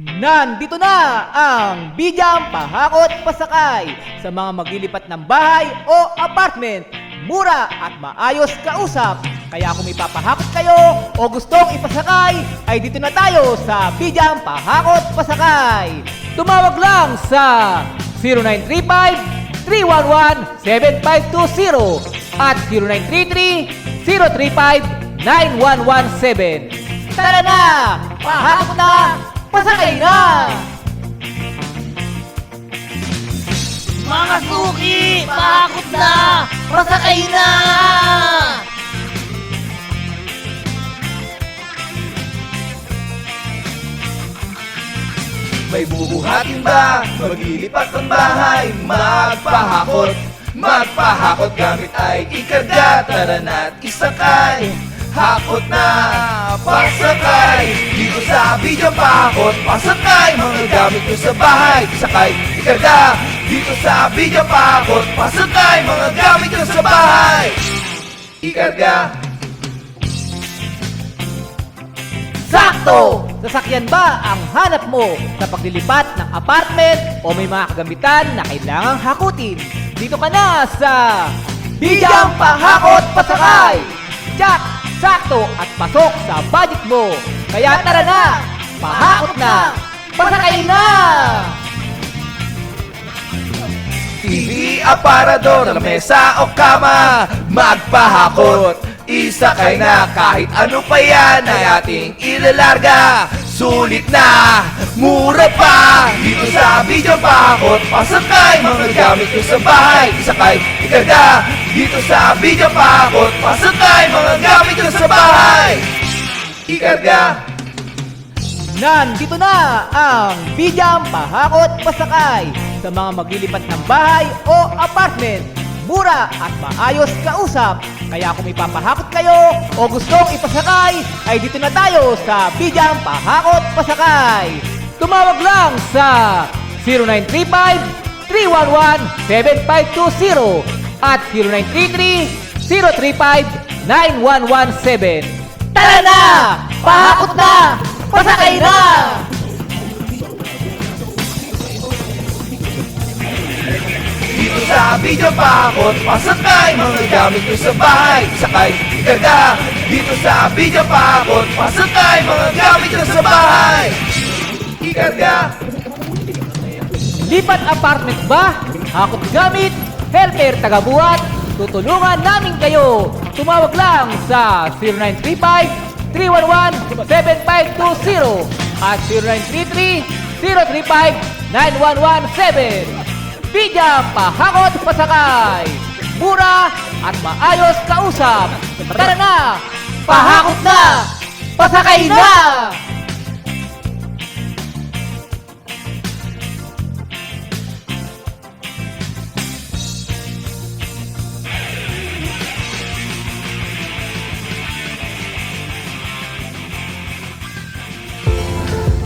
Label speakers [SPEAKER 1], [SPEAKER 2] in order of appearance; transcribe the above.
[SPEAKER 1] Nandito na ang Bidyang Pahakot Pasakay sa mga maglilipat ng bahay o apartment. Mura at maayos kausap. Kaya kung may papahakot kayo o gustong ipasakay, ay dito na tayo sa Bidyang Pahakot Pasakay. Tumawag lang sa 0935-311-7520 at 0933-035-9117. Tara na! Pahakot na! Pasakay na!
[SPEAKER 2] Mga suki! Pakot na! Pasakay na!
[SPEAKER 3] May bubuhatin ba? Maglilipat ng bahay Magpahakot Magpahakot gamit ay ikarga Tara na't isakay Hakot na Pasakay. Dito sa Bidyang Pahakot Pasakay. Mga gamit nyo sa bahay Sakay. Ikarga Dito sa Bidyang Pahakot Pasakay. Mga gamit nyo sa bahay. Ikarga.
[SPEAKER 1] Sakto! Sasakyan ba ang hanap mo? Sa paglilipat ng apartment o may mga kagamitan na kailangang hakutin? Dito ka na sa Bidyang Pahakot Pasakay! Jack, sakto at pasok sa budget mo. Kaya tara na! Pahakot na! Pasakay na!
[SPEAKER 3] TV, aparador, lamesa o kama Magpahakot Isakay na kahit ano pa yan ay ating ilalarga Sulit na, mura pa Dito sa video pahakot Pasakay mga gamit nyo sa bahay Isakay, ikarga Dito sa video pahakot Pasakay mga gamit nyo sa bahay Ikarga
[SPEAKER 1] Nandito na ang Bidyang Pahakot Pasakay sa mga maglilipat ng bahay o apartment. Mura at maayos kausap. Kaya kung may papahakot kayo o gustong ipasakay, ay dito na tayo sa Bidyang Pahakot Pasakay. Tumawag lang sa 0935-311-7520 at 0933-035-9117. Tara na! Pahakot na! Pasakay na!
[SPEAKER 3] Dito sa video pakot Pasakay mga gamit nyo sa bahay Sakay, ikarga Dito sa video pakot Pasakay mga gamit nyo sa bahay Ikarga
[SPEAKER 1] Lipat apartment ba? Hakot gamit? Helper tagabuhat? Tutulungan namin kayo! Tumawag lang sa 0935-311-7520 at 0933-035-9117 Bidyang Pahakot Pasakay! Mura at maayos kausap! Tara na! Pahakot na! Pasakay na!